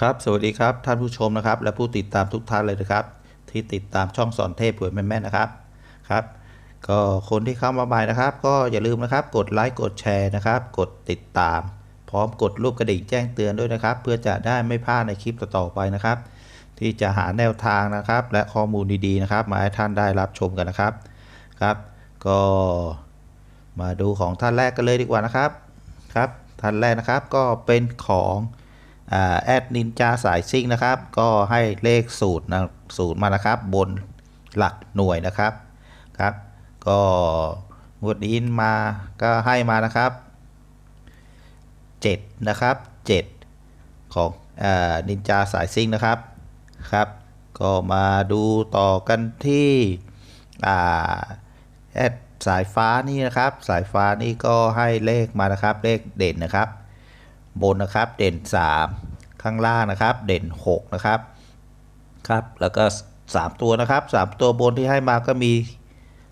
ครับสวัสดีครับท่านผู้ชมนะครับ และผู้ติดตามทุกท่านเลยนะครับ ที่ติดตามช่องสอนเทพหวยแม่ๆนะครับครับ ก็คนที่เข้ามาใหม่นะครับ ก็อย่าลืมนะครับกดไลค์กดแชร์นะครับ กดติดตาม พร้อมกดรูปกระดิ่งแจ้งเตือนด้วยนะครับ เพื่อจะได้ไม่พลาดในคลิปต่อๆไปนะครับ ที่จะหาแนวทางนะครับ และข้อมูลดีๆนะครับ มาให้ท่านได้รับชมกันนะครับครับ ก็มาดูของท่านแรกกันเลยดีกว่านะครับครับท่านแรกนะครับก็เป็นของ แอดนินจาสายซิ่งนะครับ ก็ให้เลขสูตรนะสูตรมานะครับ บนหลักหน่วยนะครับครับ ก็งวดนี้มาก็ให้มานะครับ 7 นะครับ 7 ของนินจาสายซิ่งนะครับครับ ก็มาดูต่อกันที่แอดสายฟ้านี่นะครับ สายฟ้านี่ก็ให้เลขมานะครับ เลขเด่นนะครับ บนนะครับเด่น 3 ข้างล่างนะครับเด่น 6 นะครับครับแล้วก็ 3 ตัวนะครับ 3 ตัวบนที่ให้มาก็มี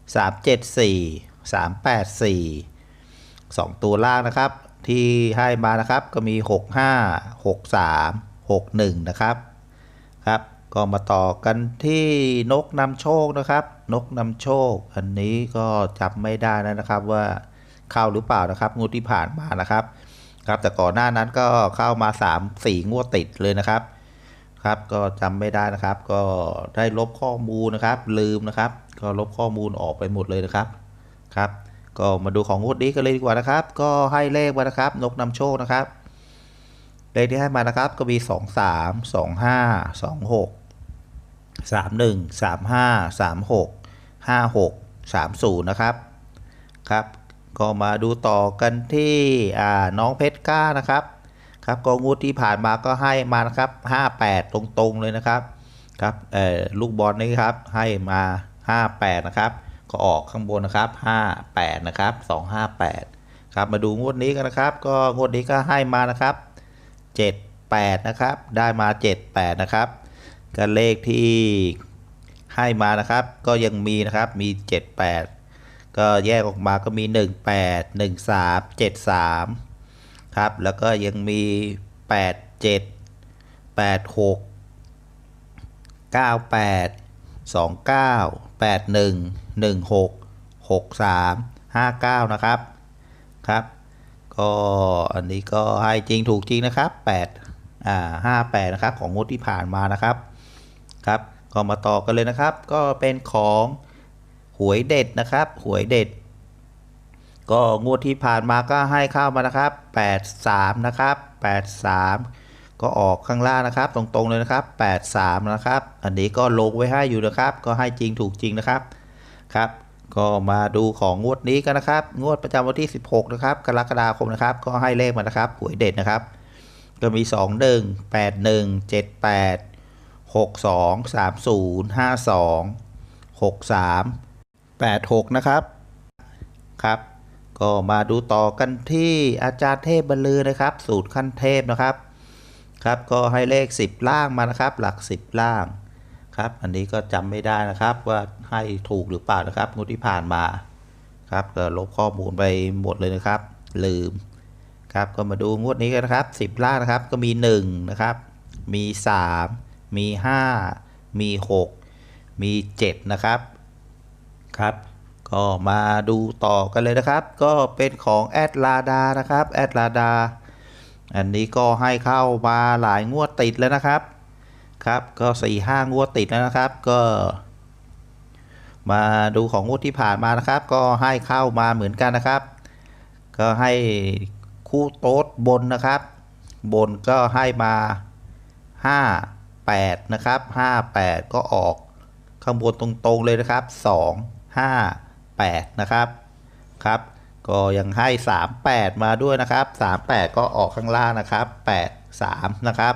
3 7 4 3 8 4 2 ตัวล่างนะครับ ที่ให้มานะครับก็มี 6 5 6 3 6 1 นะครับครับ ก็มาต่อกันที่นกนำโชคนะครับ นกนำโชค อันนี้ก็จำไม่ได้นะครับว่าเข้าหรือเปล่านะครับงวดที่ผ่านมานะครับ ครับแต่ก่อนหน้านั้นก็เข้ามา 3 4 งวดติดเลยนะครับครับก็จำไม่ได้นะครับ ก็ได้ลบข้อมูลนะครับ ลืมนะครับ ก็ลบข้อมูลออกไปหมดเลยนะครับครับ ก็มาดูของงวดนี้กันเลยดีกว่านะครับ ก็ให้เลขมานะครับ นกนำโชคนะครับเลขที่ให้มานะครับก็มี 2 3 2 5 2 6 3 1 3 5 3 6 5 6 3 0 นะครับครับ ก็มาดูต่อกันที่อ่าน้องเพชรก้านะครับครับก็งวดที่ผ่านมาก็ให้มานะครับ 58 ตรงๆเลยนะครับครับเอ่อลูกบอลนี่ครับให้มา 58 นะครับ ก็ออกข้างบนนะครับ 58 นะครับ 258 ครับมาดูงวดนี้กันนะครับ ก็งวดนี้ก็ให้มานะครับ 78 นะครับ ได้มา 78 นะครับก็เลขที่ให้มานะครับ ก็ยังมีนะครับมี 78 ก็แยกออกมาก็มี 18 13 73 ครับ แล้วก็ยังมี 87 86 98 29 81 16 63 59 นะครับ ครับ ก็อันนี้ก็ให้จริงถูกจริงนะครับ 8 อ่า 58 นะครับ ของงวดที่ผ่านมานะครับ ครับ ก็มาต่อกันเลยนะครับ ก็เป็นของ วยเด็ดนะครับ หวยเด็ด ก็งวดที่ผ่านมาก็ให้เข้ามานะครับ 83 นะครับ 83 ก็ออกข้างล่างนะครับ ตรงๆเลยนะครับ 83 นะครับ อันนี้ก็ลงไว้ให้อยู่นะครับ ก็ให้จริงถูกจริงนะครับ ครับ ก็มาดูของงวดนี้กันนะครับ งวดประจำวันที่ 16 นะครับ กรกฎาคมนะครับ ก็ให้เลขมานะครับ หวยเด็ดนะครับก็มี 2 1 8 1 7 8 6 2 3 0 5 2 6 3 8 6 นะครับครับ ก็มาดูต่อกันที่อาจารย์เทพบรรลือนะครับ สูตรขั้นเทพนะครับครับก็ให้เลข 10 ล่างมานะครับ หลัก 10 ล่างครับ อันนี้ก็จำไม่ได้นะครับว่าให้ถูกหรือเปล่านะครับงวดที่ผ่านมาครับก็ลบข้อมูลไปหมดเลยนะครับ ลืมครับก็มาดูงวดนี้กันนะครับ 10 ล่างนะครับก็มี1นะครับมี 3 มี 5 มี 6 มี 7 นะครับ ครับก็มาดูต่อกันเลยนะครับ ก็เป็นของแอดลาดานะครับแอดลาดาอันนี้ก็ให้เข้ามาหลายงวดติดแล้วนะครับครับก็4ี่ห้างวดติดแล้วนะครับก็ มาดูของงวดที่ผ่านมานะครับ ก็ให้เข้ามาเหมือนกันนะครับ ก็ให้คู่โต๊ดบนนะครับ บนก็ให้มา 5 8 นะครับ 5 8 ก็ออกข้างบนตรงๆเลยนะครับ 2 5 8 นะครับครับ ก็ยังให้ 38 มาด้วยนะครับ 38 ก็ออกข้างล่างนะครับ 8 3 นะครับ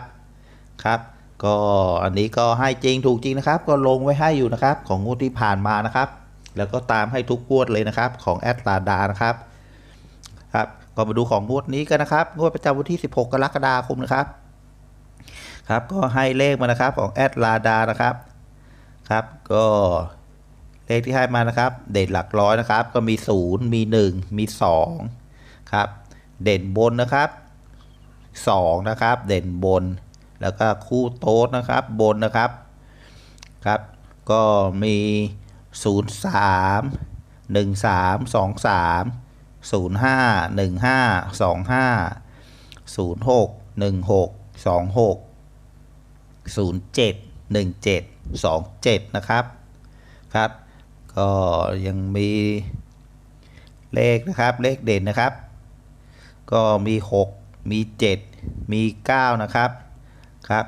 ครับ ก็อันนี้ก็ให้จริงถูกจริงนะครับ ก็ลงไว้ให้อยู่นะครับ ของงวดที่ผ่านมานะครับ แล้วก็ตามให้ทุกงวดเลยนะครับ ของแอดลาดานะครับครับก็มาดูของงวดนี้กันนะครับงวดประจำวันที่ 16 กรกฎาคมนะครับครับก็ให้เลขมานะครับของแอดลาดานะครับครับ ก็ เลขที่ให้มานะครับ เด่นหลักร้อยนะครับ ก็มี 0 มี 1 มี2ครับ เด่นบนนะครับ2นะครับ เด่นบน แล้วก็คู่โต๊ดนะครับ บนนะครับ ครับ ก็มี 0 3 1 3 2 3 0 5 1 5 2 5 0 6 1 6 2 6 0 7 1 7 2 7 นะครับ ครับ ก็ยังมีเลขนะครับ เลขเด่นนะครับ ก็มี 6 มี 7 มี 9 นะครับครับ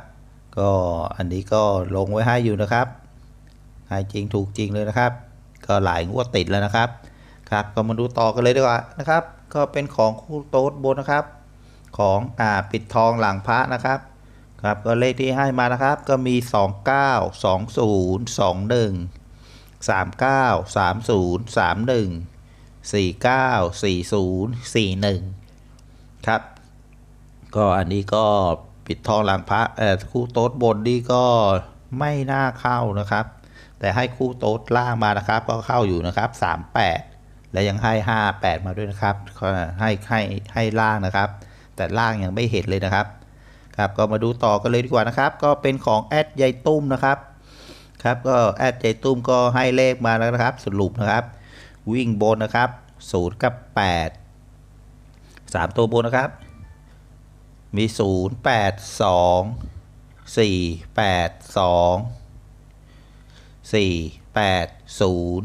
ก็อันนี้ก็ลงไว้ให้อยู่นะครับให้จริงถูกจริงเลยนะครับ ก็หลายงวดติดแล้วนะครับ ครับก็มาดูต่อกันเลยดีกว่านะครับ ก็เป็นของคู่โต๊ดบนนะครับ ของอ่าปิดทองหลังพระนะครับครับก็เลขที่ให้มานะครับ ก็มี 29 20 21 39 30 31 49 40 41 ครับ ก็อันนี้ก็ปิดทองหลังพระเอ่อคู่โต๊ดบนนี่ก็ไม่น่าเข้านะครับ แต่ให้คู่โต๊ดล่างมานะครับ ก็เข้าอยู่นะครับ 38 และยังให้ 58 มาด้วยนะครับให้ให้ให้ล่างนะครับ แต่ล่างยังไม่เห็นเลยนะครับครับก็มาดูต่อกันเลยดีกว่านะครับ ก็เป็นของแอดยายตุ้มนะครับ ครับก็แอดยายตุ้มก็ให้เลขมาแล้วนะครับ สรุปนะครับ วิ่งบนนะครับ0กับ8 3ตัวบนนะครับ มี0 8 2 4 8 2 4 8 0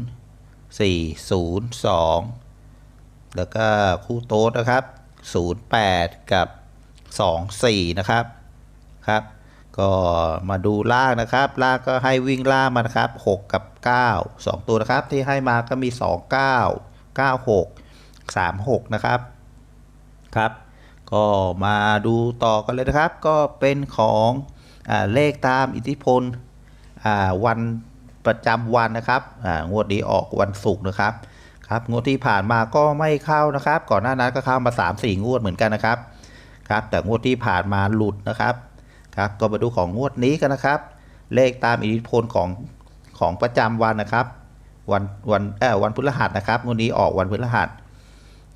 4 0 2แล้วก็คู่โต๊ดนะครับ 0 8 กับ 2 4 นะครับ ครับ ก็มาดูล่างนะครับล่างก็ให้วิ่งล่างมานะครับ 6 กับ 9 2 ตัวนะครับ ที่ให้มาก็มี 2 9 9 6 3 6 นะครับ ครับ ก็มาดูต่อกันเลยนะครับ ก็เป็นของอเลขตามอิทธิพลวันประจำวันนะครับงวดนี้ออกวันศุกร์นะครับครับงวดที่ผ่านมาก็ไม่เข้านะครับ ก่อนหน้านั้นก็เข้ามา 3-4 งวดเหมือนกันนะครับครับแต่งวดที่ผ่านมาหลุดนะครับ ครับก็มาดูของงวดนี้กันนะครับ เลขตามอิทธิพลของของประจำวันนะครับวันวันเออวันพฤหัสนะครับวดนี้ออกวันพฤหัส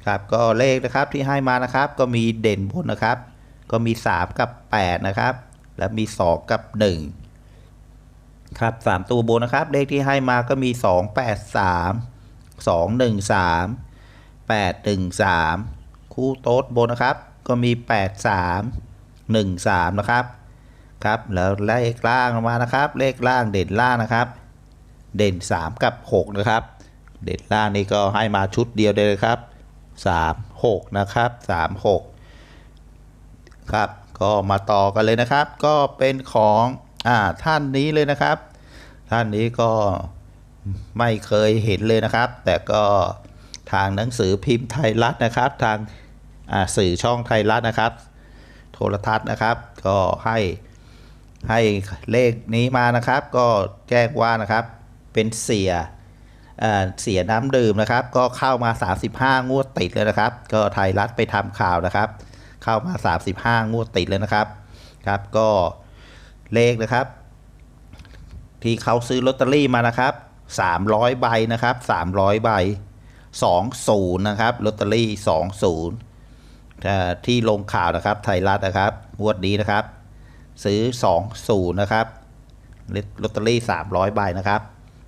ครับก็เลขนะครับที่ให้มานะครับ ก็มีเด่นบนนะครับ ก็มี 3 กับ 8 นะครับ และมี 2 กับ 1 ครับ 3 ตัวบนนะครับ เลขที่ให้มาก็มี 2 8 3 2 1 3 8 1 3 คู่โต๊ดบนนะครับ ก็มี 8 3 1 3 นะครับ ครับแล้วเลขล่างมานะครับ เลขล่างเด่นล่างนะครับ เด่น 3 กับ 6 นะครับ เด่นล่างนี่ก็ให้มาชุดเดียวเลยครับ 3 6 นะครับ 3 6 ครับ ก็มาต่อกันเลยนะครับ ก็เป็นของอ่าท่านนี้เลยนะครับ ท่านนี้ก็ไม่เคยเห็นเลยนะครับ แต่ก็ทางหนังสือพิมพ์ไทยรัฐนะครับ ทางสื่อช่องไทยรัฐนะครับ โทรทัศน์นะครับ ก็ให้ ให้เลขนี้มานะครับ ก็แจ้งว่านะครับ เป็นเสียเเสียน้ำดื่มนะครับ ก็เข้ามา 35 งวดติดเลยนะครับ ก็ไทยรัฐไปทำข่าวนะครับ เข้ามา 35 งวดติดเลยนะครับครับก็เลขนะครับ ที่เขาซื้อลอตเตอรี่มานะครับ 300 ใบนะครับ 300 ใบ 20 นะครับลอตเตอรี่ 20 ที่ลงข่าวนะครับ ไทยรัฐนะครับงวดนี้นะครับ ซื้อ 20 นะครับลอตเตอรี่ 300 ใบนะครับ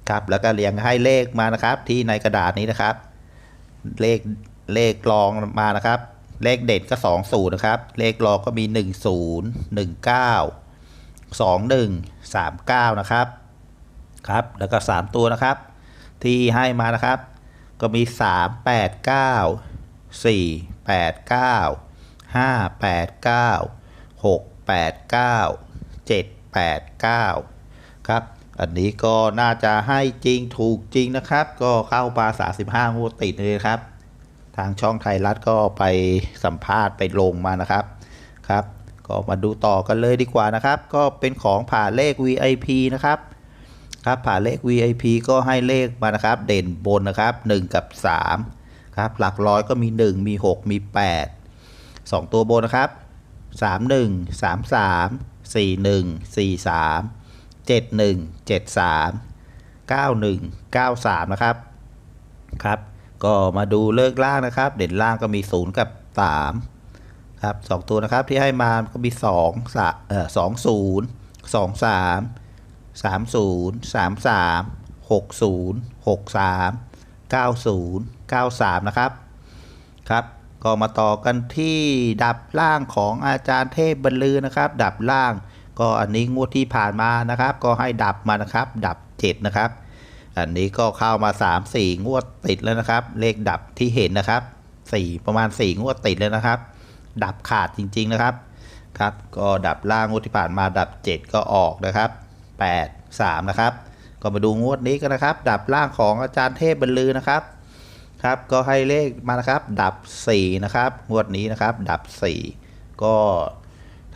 ครับแล้วก็เรียงให้เลขมานะครับที่ในกระดาษนี้นะครับ เลขเลขรองมานะครับ เลขเด่นก็ 20 นะครับ เลขรองก็มี 10 19 21 39 นะครับครับแล้วก็ 3 ตัวนะครับ ที่ให้มานะครับ ก็มี 3 8 9 4 8 9 5 8 9 6 8 9 7 8 9ครับอันนี้ก็น่าจะให้จริงถูกจริงนะครับ ก็เข้ามา35งวดติดเลยครับ ทางช่องไทยรัฐก็ไปสัมภาษณ์ไปลงมานะครับครับ ก็มาดูต่อกันเลยดีกว่านะครับ ก็เป็นของผ่าเลข VIP นะครับครับผ่าเลข VIP ก็ให้เลขมานะครับ เด่นบนนะครับ 1 กับ 3 ครับ หลักร้อยก็มี 1 มี 6 มี 8 2 ตัวบนนะครับ 31 33 41 43 71 73 91 93 นะครับครับ ก็มาดูเลิกล่างนะครับ เด่นล่างก็มี 0 กับ 3 ครับสองตัวนะครับที่ให้มาก็มีสองสาเอ่อสองศูนย์สองสามสามศูนย์สามสามหกศูนย์หกสามเก้าศูนย์เก้าสามนะครับ ครับ ก็มาต่อกันที่ดับล่างของอาจารย์เทพบรรลือนะครับ ดับล่าง ก็อันนี้งวดที่ผ่านมานะครับ ก็ให้ดับมานะครับ ดับ7นะครับ อันนี้ก็เข้ามา 3 4 งวดติดแล้วนะครับ เลขดับที่เห็นนะครับ 4 ประมาณ 4 งวดติดแล้วนะครับ ดับขาดจริง ๆนะครับครับก็ดับล่างงวดที่ผ่านมาดับ 7 ก็ออกนะครับ 8 3 นะครับ ก็มาดูงวดนี้กันนะครับ ดับล่างของอาจารย์เทพบรรลือนะครับ ครับก็ให้เลขมานะครับ ดับ 4 นะครับงวดนี้นะครับ ดับ 4 ก็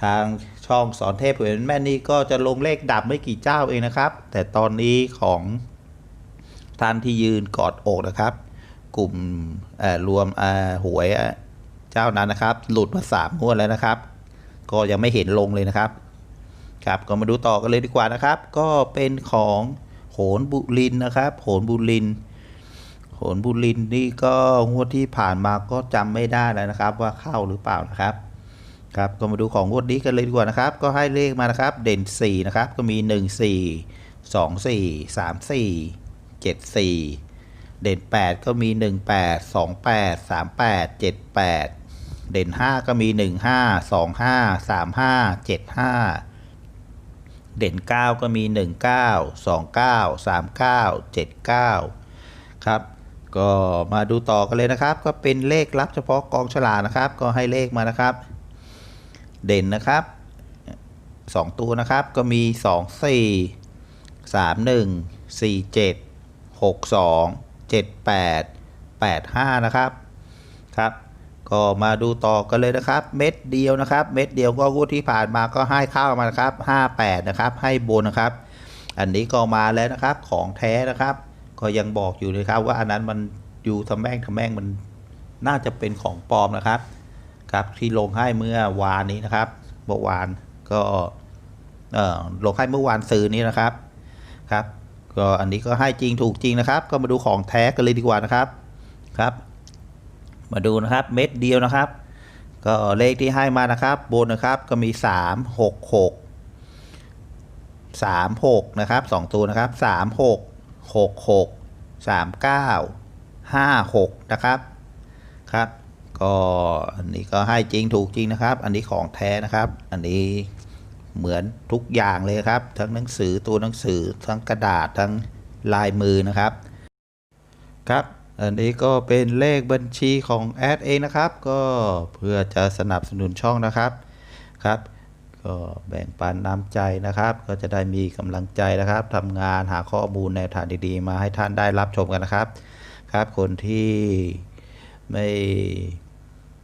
ทางช่องสอนเทพเผยแม่นี่ก็จะลงเลขดับไม่กี่เจ้าเองนะครับ แต่ตอนนี้ของท่านที่ยืนกอดอกนะครับ กลุ่มรวมหวยเจ้านั้นนะครับ หลุดมาสามงวดแล้วนะครับ ก็ยังไม่เห็นลงเลยนะครับ ครับก็มาดูต่อกันเลยดีกว่านะครับ ก็เป็นของโหนบุรินนะครับ โหนบุรินทร์ โหนบุรินนี่ก็งวดที่ผ่านมาก็จำไม่ได้แล้วนะครับ ว่าเข้าหรือเปล่านะครับครับก็มาดูของงวดนี้กันเลยดีกว่านะครับ ก็ให้เลขมานะครับ เด่น 4 นะครับ ก็มี 1 4 2 4 3 4 7 4 เด่น 8 ก็มี 1 8 2 8 3 8 7 8 เด่น 5 ก็มี 1 5 2 5 3 5 7 5 เด่น 9 ก็มี 1 9 2 9 3 9 7 9 ครับ ก็มาดูต่อกันเลยนะครับ ก็เป็นเลขลับเฉพาะกองฉลากนะครับ ก็ให้เลขมานะครับ เด่นนะครับ 2 ตัวนะครับก็มี 2 4 3 1 4 7 6 2 7 8 8 5 นะครับครับ ก็มาดูต่อกันเลยนะครับ เม็ดเดียวนะครับ เม็ดเดียวก็งวดที่ผ่านมาก็ให้เข้ามานะครับ 58 นะครับ ให้บนนะครับ อันนี้ก็มาแล้วนะครับของแท้นะครับ ก็ยังบอกอยู่เลยครับ ว่าอันนั้นมันอยู่ทำแม่งทำแม่งมันน่าจะเป็นของปลอมนะครับ ครับที่ลงให้เมื่อวานนี้นะครับเมื่อวานก็เอ่อลงให้เมื่อวานซื้อนี้นะครับครับก็อันนี้ก็ให้จริงถูกจริงนะครับ ก็มาดูของแท้กันเลยดีกว่านะครับครับ มาดูนะครับเม็ดเดียวนะครับ ก็เลขที่ให้มานะครับบนนะครับก็มี 3 6 6 3 6นะครับ2ตัวนะครับ3 6 6 6 3 9 5 6 นะครับครับ ก็อันนี้ก็ให้จริงถูกจริงนะครับ อันนี้ของแท้นะครับ อันนี้เหมือนทุกอย่างเลยครับ ทั้งหนังสือตัวหนังสือทั้งกระดาษทั้งลายมือนะครับครับอันนี้ก็เป็นเลขบัญชีของแอดเองนะครับ ก็เพื่อจะสนับสนุนช่องนะครับครับ ก็แบ่งปันน้ำใจนะครับ ก็จะได้มีกำลังใจนะครับทำงานหาข้อมูลแนวทางดีๆ มาให้ท่านได้รับชมกันนะครับ ครับคนที่ไม่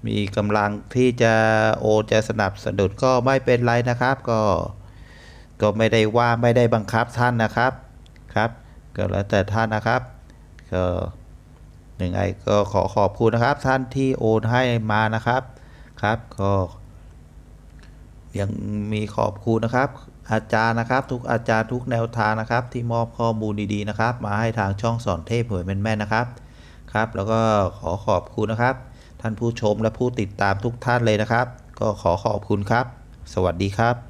มีกำลังที่จะโอนจะสนับสนุนก็ไม่เป็นไรนะครับ ก็ก็ไม่ได้ว่าไม่ได้บังคับท่านนะครับครับก็แล้วแต่ท่านนะครับก็ยังไงก็ขอขอบคุณนะครับท่านที่โอนให้มานะครับครับก็ ยังมีขอบคุณนะครับ อาจารย์นะครับ ทุกอาจารย์ทุกแนวทางนะครับ ที่มอบข้อมูลดีๆนะครับ มาให้ทางช่องสอนเทพหวยแม่นๆนะครับครับ แล้วก็ขอขอบคุณนะครับ ท่านผู้ชมและผู้ติดตามทุกท่านเลยนะครับ ก็ขอขอบคุณครับ สวัสดีครับ